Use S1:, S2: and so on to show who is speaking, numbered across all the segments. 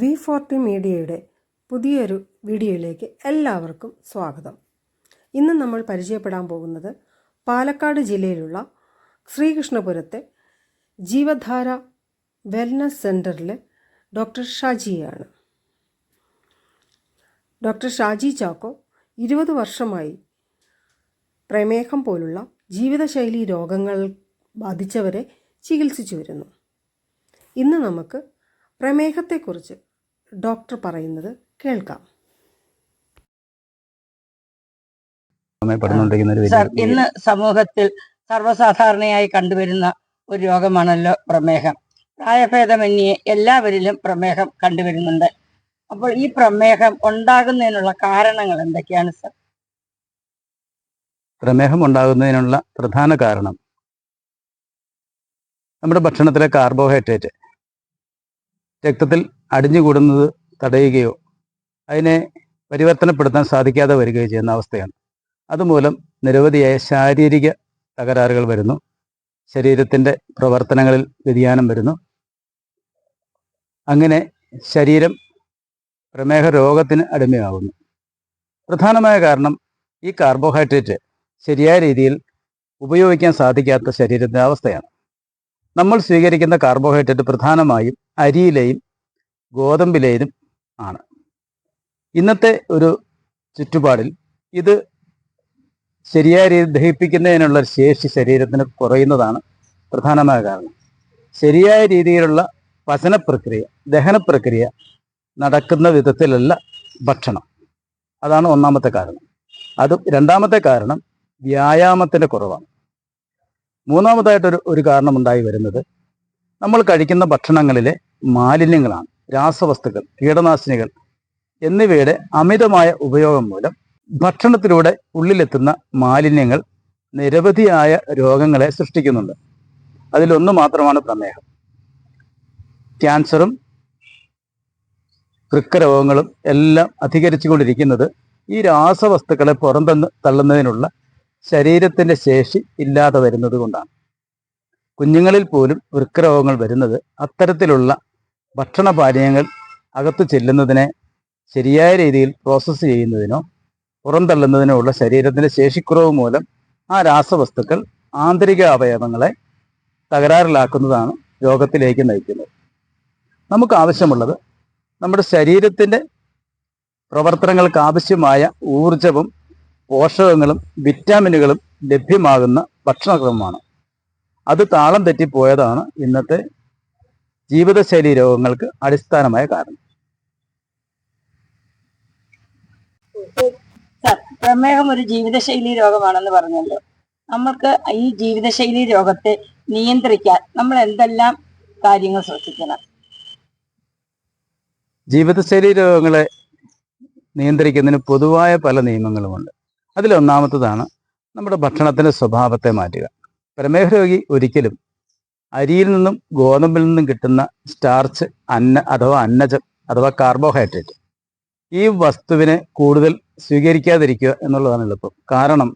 S1: V forty മീഡിയയുടെ പുതിയൊരു വീഡിയോയിലേക്ക് എല്ലാവർക്കും സ്വാഗതം ഇന്ന് നമ്മൾ പരിചയപ്പെടാൻ പോകുന്നത് പാലക്കാട് ജില്ലയിലുള്ള ശ്രീകൃഷ്ണപുരത്തെ ജീവധാര വെൽനസ് സെൻറ്ററിലെ ഡോക്ടർ ഷാജിയാണ് ഡോക്ടർ ഷാജി ചാക്കോ ഇരുപത് വർഷമായി പ്രമേഹം പോലുള്ള ജീവിതശൈലി രോഗങ്ങൾ ബാധിച്ചവരെ ചികിത്സിച്ചു വരുന്നു ഇന്ന് നമുക്ക് പ്രമേഹത്തെക്കുറിച്ച് ഡോക്ടർ പറയുന്നത് കേൾക്കാം
S2: സർ ഇന്ന് സമൂഹത്തിൽ സർവ്വസാധാരണയായി കണ്ടുവരുന്ന ഒരു രോഗമാണല്ലോ പ്രമേഹം പ്രായഭേദമന്യേ എല്ലാവരിലും പ്രമേഹം കണ്ടുവരുന്നുണ്ട് അപ്പോൾ ഈ പ്രമേഹം ഉണ്ടാകുന്നതിനുള്ള കാരണങ്ങൾ എന്തൊക്കെയാണ് സർ
S3: പ്രമേഹം ഉണ്ടാകുന്നതിനുള്ള പ്രധാന കാരണം നമ്മുടെ ഭക്ഷണത്തിലെ കാർബോഹൈഡ്രേറ്റ് രക്തത്തിൽ അടിഞ്ഞുകൂടുന്നത് തടയുകയോ അതിനെ പരിവർത്തനപ്പെടുത്താൻ സാധിക്കാതെ വരികയോ ചെയ്യുന്ന അവസ്ഥയാണ് അതുമൂലം നിരവധിയായ ശാരീരിക തകരാറുകൾ വരുന്നു ശരീരത്തിൻ്റെ പ്രവർത്തനങ്ങളിൽ വ്യതിയാനം വരുന്നു അങ്ങനെ ശരീരം പ്രമേഹ രോഗത്തിന് അടിമയാവുന്നു പ്രധാനമായ കാരണം ഈ കാർബോഹൈഡ്രേറ്റ് ശരിയായ രീതിയിൽ ഉപയോഗിക്കാൻ സാധിക്കാത്ത ശരീരത്തിൻ്റെ അവസ്ഥയാണ് നമ്മൾ സ്വീകരിക്കുന്ന കാർബോഹൈഡ്രേറ്റ് പ്രധാനമായും അരിയിലെയും ഗോതമ്പിലെയും ആണ് ഇന്നത്തെ ഒരു ചുറ്റുപാടിൽ ഇത് ശരിയായ രീതിയിൽ ദഹിപ്പിക്കുന്നതിനുള്ള ശേഷി ശരീരത്തിന് കുറയുന്നതാണ് പ്രധാനമായ കാരണം ശരിയായ രീതിയിലുള്ള പചന പ്രക്രിയ ദഹന പ്രക്രിയ നടക്കുന്ന വിധത്തിലല്ല ഭക്ഷണം അതാണ് ഒന്നാമത്തെ കാരണം അത് രണ്ടാമത്തെ കാരണം വ്യായാമത്തിൻ്റെ കുറവാണ് മൂന്നാമതായിട്ടൊരു ഒരു കാരണമുണ്ടായി വരുന്നത് നമ്മൾ കഴിക്കുന്ന ഭക്ഷണങ്ങളിലെ മാലിന്യങ്ങളാണ് രാസവസ്തുക്കൾ കീടനാശിനികൾ എന്നിവയുടെ അമിതമായ ഉപയോഗം മൂലം ഭക്ഷണത്തിലൂടെ ഉള്ളിലെത്തുന്ന മാലിന്യങ്ങൾ നിരവധിയായ രോഗങ്ങളെ സൃഷ്ടിക്കുന്നുണ്ട് അതിലൊന്ന് മാത്രമാണ് പ്രമേഹം ക്യാൻസറും വൃക്കരോഗങ്ങളും എല്ലാം അധികരിച്ചുകൊണ്ടിരിക്കുന്നത് ഈ രാസവസ്തുക്കളെ പുറന്തന്ന് തള്ളുന്നതിനുള്ള ശരീരത്തിൻ്റെ ശേഷി ഇല്ലാതെ വരുന്നത് കൊണ്ടാണ് കുഞ്ഞുങ്ങളിൽ പോലും വൃക്കരോഗങ്ങൾ വരുന്നത് അത്തരത്തിലുള്ള ഭക്ഷണ പാനീയങ്ങൾ അകത്ത് ചെല്ലുന്നതിനെ ശരിയായ രീതിയിൽ പ്രോസസ്സ് ചെയ്യുന്നതിനോ പുറന്തള്ളുന്നതിനോ ഉള്ള ശരീരത്തിൻ്റെ ശേഷിക്കുറവ് മൂലം ആ രാസവസ്തുക്കൾ ആന്തരിക അവയവങ്ങളെ തകരാറിലാക്കുന്നതാണ് രോഗത്തിലേക്ക് നയിക്കുന്നത് നമുക്ക് ആവശ്യമുള്ളത് നമ്മുടെ ശരീരത്തിൻ്റെ പ്രവർത്തനങ്ങൾക്ക് ആവശ്യമായ ഊർജവും പോഷകങ്ങളും വിറ്റാമിനുകളും ലഭ്യമാകുന്ന ഭക്ഷണക്രമമാണ് അത് താളം തെറ്റിപ്പോയതാണ് ഇന്നത്തെ ജീവിതശൈലി രോഗങ്ങൾക്ക് അടിസ്ഥാനമായ കാരണം
S2: പ്രമേഹം ഒരു ജീവിതശൈലി രോഗമാണെന്ന് പറഞ്ഞല്ലോ നമ്മൾക്ക് ഈ ജീവിതശൈലി രോഗത്തെ നിയന്ത്രിക്കാൻ നമ്മൾ എന്തെല്ലാം കാര്യങ്ങൾ ശ്രദ്ധിക്കണം
S3: ജീവിതശൈലി രോഗങ്ങളെ നിയന്ത്രിക്കുന്നതിന് പൊതുവായ പല നിയമങ്ങളുമുണ്ട് അതിലൊന്നാമത്തതാണ് നമ്മുടെ ഭക്ഷണത്തിൻ്റെ സ്വഭാവത്തെ മാറ്റുക പ്രമേഹ രോഗി ഒരിക്കലും അരിയിൽ നിന്നും ഗോതമ്പിൽ നിന്നും കിട്ടുന്ന സ്റ്റാർച്ച് അന്ന അഥവാ അന്നജം അഥവാ കാർബോഹൈഡ്രേറ്റ് ഈ വസ്തുവിനെ കൂടുതൽ സ്വീകരിക്കാതിരിക്കുക എന്നുള്ളതാണ് എളുപ്പം കാരണം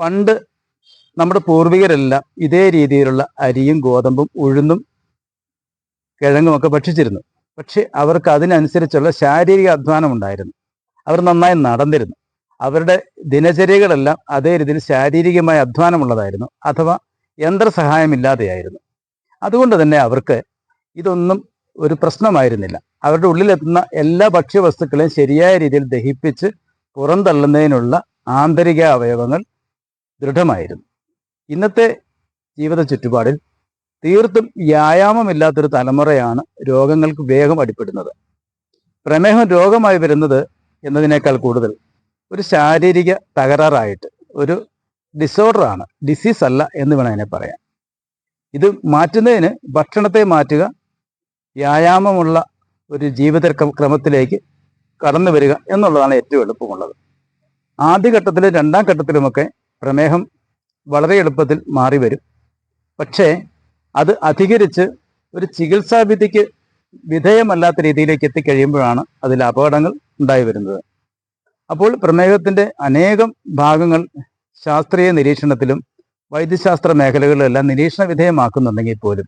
S3: പണ്ട് നമ്മുടെ പൂർവികരെല്ലാം ഇതേ രീതിയിലുള്ള അരിയും ഗോതമ്പും ഉഴുന്നും കിഴങ്ങുമൊക്കെ ഭക്ഷിച്ചിരുന്നു പക്ഷെ അവർക്ക് അതിനനുസരിച്ചുള്ള ശാരീരിക അധ്വാനം ഉണ്ടായിരുന്നു അവർ നന്നായി നടന്നിരുന്നു അവരുടെ ദിനചര്യകളെല്ലാം അതേ രീതിയിൽ ശാരീരികമായ അധ്വാനമുള്ളതായിരുന്നു അഥവാ യന്ത്രസഹായമില്ലാതെയായിരുന്നു അതുകൊണ്ട് തന്നെ അവർക്ക് ഇതൊന്നും ഒരു പ്രശ്നമായിരുന്നില്ല അവരുടെ ഉള്ളിലെത്തുന്ന എല്ലാ ഭക്ഷ്യവസ്തുക്കളെയും ശരിയായ രീതിയിൽ ദഹിപ്പിച്ച് പുറന്തള്ളുന്നതിനുള്ള ആന്തരിക അവയവങ്ങൾ ദൃഢമായിരുന്നു ഇന്നത്തെ ജീവിത ചുറ്റുപാടിൽ തീർത്തും വ്യായാമമില്ലാത്തൊരു തലമുറയാണ് രോഗങ്ങൾക്ക് വേഗം അടിപ്പെടുന്നത് പ്രമേഹം രോഗമായി വരുന്നത് എന്നതിനേക്കാൾ കൂടുതൽ ഒരു ശാരീരിക തകരാറായിട്ട് ഒരു ഡിസോർഡറാണ് ഡിസീസ് അല്ല എന്ന് വേണം അതിനെ പറയാൻ ഇത് മാറ്റുന്നതിന് ഭക്ഷണത്തെ മാറ്റുക വ്യായാമമുള്ള ഒരു ജീവിത ക്രമത്തിലേക്ക് കടന്നു വരിക എന്നുള്ളതാണ് ഏറ്റവും എളുപ്പമുള്ളത് ആദ്യഘട്ടത്തിലും രണ്ടാം ഘട്ടത്തിലുമൊക്കെ പ്രമേഹം വളരെ എളുപ്പത്തിൽ മാറി വരും പക്ഷേ അത് അധികരിച്ച് ഒരു ചികിത്സാവിധിക്ക് വിധേയമല്ലാത്ത രീതിയിലേക്ക് എത്തിക്കഴിയുമ്പോഴാണ് അതിൽ അപകടങ്ങൾ ഉണ്ടായി വരുന്നത് അപ്പോൾ പ്രമേഹത്തിൻ്റെ അനേകം ഭാഗങ്ങൾ ശാസ്ത്രീയ നിരീക്ഷണത്തിലും വൈദ്യശാസ്ത്ര മേഖലകളിലെല്ലാം നിരീക്ഷണ വിധേയമാക്കുന്നുണ്ടെങ്കിൽ പോലും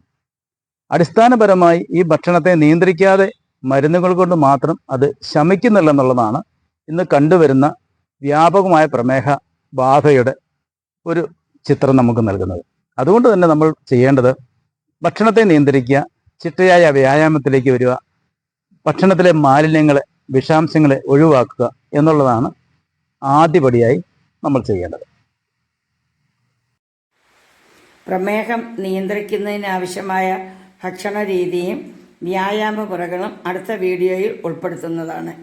S3: അടിസ്ഥാനപരമായി ഈ ഭക്ഷണത്തെ നിയന്ത്രിക്കാതെ മരുന്നുകൾ കൊണ്ട് മാത്രം അത് ശമിക്കുന്നില്ല എന്നുള്ളതാണ് ഇന്ന് കണ്ടുവരുന്ന വ്യാപകമായ പ്രമേഹ ബാധയുടെ ഒരു ചിത്രം നമുക്ക് നൽകുന്നത് അതുകൊണ്ട് തന്നെ നമ്മൾ ചെയ്യേണ്ടത് ഭക്ഷണത്തെ നിയന്ത്രിക്കുക ചിട്ടയായ വ്യായാമത്തിലേക്ക് വരിക ഭക്ഷണത്തിലെ മാലിന്യങ്ങളെ വിഷാംശങ്ങളെ ഒഴിവാക്കുക എന്നുള്ളതാണ് ആദ്യപടിയായി നമ്മൾ ചെയ്യേണ്ടത്
S2: പ്രമേഹം നിയന്ത്രിക്കുന്നതിനാവശ്യമായ ഭക്ഷണ രീതിയും വ്യായാമ മുറകളും അടുത്ത വീഡിയോയിൽ ഉൾപ്പെടുത്തുന്നതാണ്